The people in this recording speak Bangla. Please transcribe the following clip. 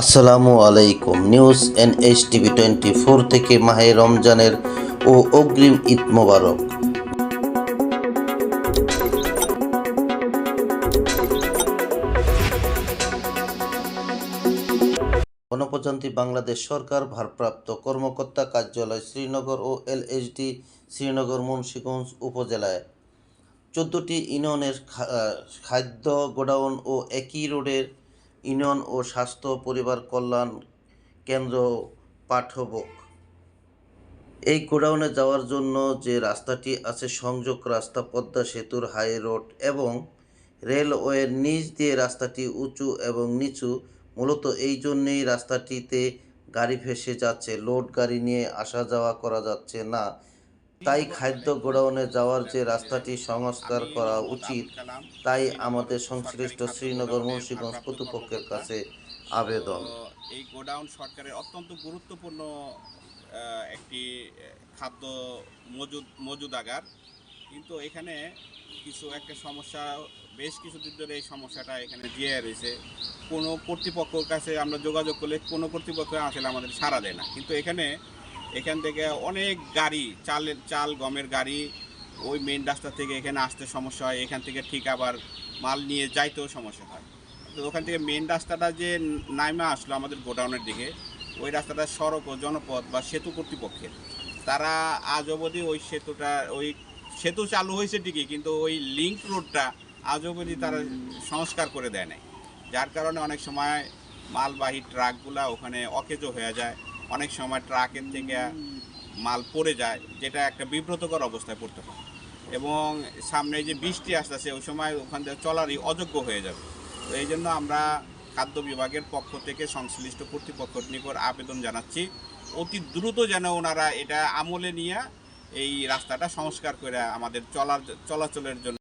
আসসালামু আলাইকুম। News N H TV twenty four থেকে মাহে রমজানের ও অগ্রিম ঈদ মোবারক। গণপ্রজাতন্ত্রী বাংলাদেশ সরকার, ভারপ্রাপ্ত কর্মকর্তা কার্যালয় শ্রীনগর ও এলএইচডি শ্রীনগর মুন্সিগঞ্জ উপজেলায়। চোদ্দোটি ইউনিয়নের খাদ্য গোডাউন ও একই রোডের ইউনিয়ন ও স্বাস্থ্য পরিবার কল্যাণ কেন্দ্র পাঠবক এই গোডাউনে যাওয়ার জন্য যে রাস্তাটি আছে সংযোগ রাস্তা পদ্মা সেতুর হাই রোড এবং রেলওয়ের নিচ দিয়ে রাস্তাটি উঁচু এবং নিচু, মূলত এই জন্যেই রাস্তাটিতে গাড়ি ভেসে যাচ্ছে। লোড গাড়ি নিয়ে আসা যাওয়া করা যাচ্ছে না। তাই খাদ্য গোডাউনে যাওয়ার যে রাস্তাটি সংস্কার করা উচিত, তাই আমাদের সংশ্লিষ্ট শ্রীনগর মুন্সিগঞ্জ কর্তৃপক্ষের কাছে আবেদন। এই গোডাউন সরকারের অত্যন্ত গুরুত্বপূর্ণ একটি খাদ্য মজুদ, মজুদাগার। কিন্তু এখানে কিছু একটা সমস্যা, বেশ কিছুদিন ধরে এই সমস্যাটা এখানে দিয়ে রয়েছে। কোনো কর্তৃপক্ষের কাছে আমরা যোগাযোগ করলে কোনো কর্তৃপক্ষ আসলে আমাদের সাড়া দেয় না। কিন্তু এখানে এখান থেকে অনেক গাড়ি চালের চাল গমের গাড়ি ওই মেন রাস্তা থেকে এখানে আসতে সমস্যা হয়। এখান থেকে ঠিক আবার মাল নিয়ে যাইতেও সমস্যা হয়। তো ওখান থেকে মেন রাস্তাটা যে নাইমা আসলো আমাদের গোডাউনের দিকে, ওই রাস্তাটা সড়ক ও জনপথ বা সেতু কর্তৃপক্ষের। তারা আজ অবধি ওই সেতুটা, ওই সেতু চালু হয়েছে ঠিকই, কিন্তু ওই লিঙ্ক রোডটা আজ অবধি তারা সংস্কার করে দেয় নাই। যার কারণে অনেক সময় মালবাহী ট্রাকগুলা ওখানে অকেজো হয়ে যায়। অনেক সময় ট্রাকের থেকে মাল পড়ে যায়, যেটা একটা বিব্রতকর অবস্থায় পড়তে পারে। এবং সামনে যে বৃষ্টি আসতেছে, ওই সময় ওখান থেকে চলারই অযোগ্য হয়ে যাবে। তো এই জন্য আমরা খাদ্য বিভাগের পক্ষ থেকে সংশ্লিষ্ট কর্তৃপক্ষের নিকট আবেদন জানাচ্ছি, অতি দ্রুত যেন ওনারা এটা আমলে নিয়ে এই রাস্তাটা সংস্কার করে আমাদের চলার, চলাচলের জন্য